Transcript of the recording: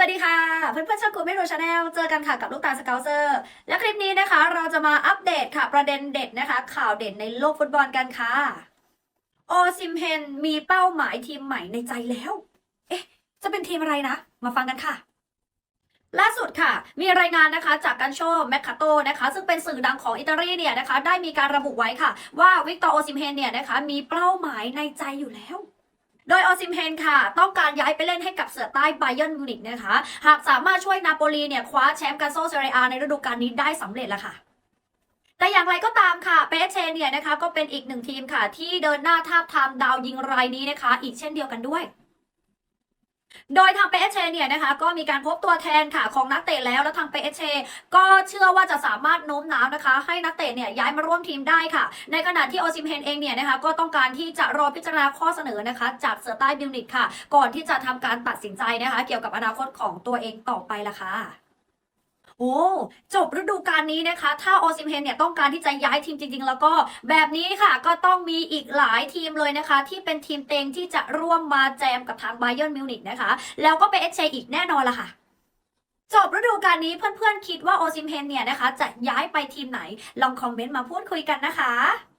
วัสดีค่ะ เพื่อนๆช่างกูไม่รู้ชาแนลเจอกันค่ะกับลูกตาสเกลเซอร์ และคลิปนี้นะคะ เราจะมาอัปเดตค่ะประเด็นเด็ดนะคะ ข่าวเด่นในโลกฟุตบอลกันค่ะโอซิมเฮนมีเป้าหมายทีมใหม่ในใจแล้ว เอ๊ะ จะเป็นทีมอะไรนะ มาฟังกันค่ะ ล่าสุดค่ะ มีรายงานนะคะจากกันโชแมคคาโตนะคะ ซึ่งเป็นสื่อดังของอิตาลีเนี่ยนะคะ ได้มีการระบุไว้ค่ะ ว่าวิกตอร์โอซิมเฮนเนี่ยนะคะ มีเป้าหมายในใจอยู่แล้ว โดยออซิมเฮนค่ะ ต้องการย้ายไปเล่นให้กับเสือใต้ไบเย r n นมิวนิกนะคะ หากสามารถช่วยนาโปลีเนี่ยคว้าแชมป์กาโซเซเรียในฤดูกาลนี้ได้สำเร็จแล้วค่ะแต่อย่างไรก็ตามค่ะเปเชเนี่ยนะคะก็เป็นอีกหนึ่งทีมค่ะ ที่เดินหน้าทาบทามดาวยิงรายนี้นะคะ อีกเช่นเดียวกันด้วย โดยทางเปเชเนี่ยนะคะก็มีการพบตัวแทนค่ะของนักเตะแล้วแล้วทางเปเชก็เชื่อว่าจะสามารถโน้มน้าวนะคะ ให้นักเตะเนี่ยย้ายมาร่วมทีมได้ค่ะ ในขณะที่โอซิมเฮนเองเนี่ยนะคะก็ต้องการที่จะรอพิจารณาข้อเสนอนะคะ จากเสือใต้บิลนิตค่ะ ก่อนที่จะทำการตัดสินใจนะคะ เกี่ยวกับอนาคตของตัวเองต่อไปละค่ะ โอ้จบฤดูกาลนี้นะคะ ถ้าโอซิมเฮนเนี่ยต้องการที่จะย้ายทีมจริง ๆ แล้วก็แบบนี้ค่ะก็ต้องมีอีกหลายทีมเลยนะคะ ที่เป็นทีมเต็งที่จะร่วมมาแจมกับทางไบเยอนมิวนิกนะคะ แล้วก็ไปเอชเชอีกแน่นอนละค่ะจบฤดูกาลนี้เพื่อนๆคิดว่าโอซิมเฮนเนี่ยนะคะ จะย้ายไปทีมไหนลองคอมเมนต์มาพูดคุยกันนะคะ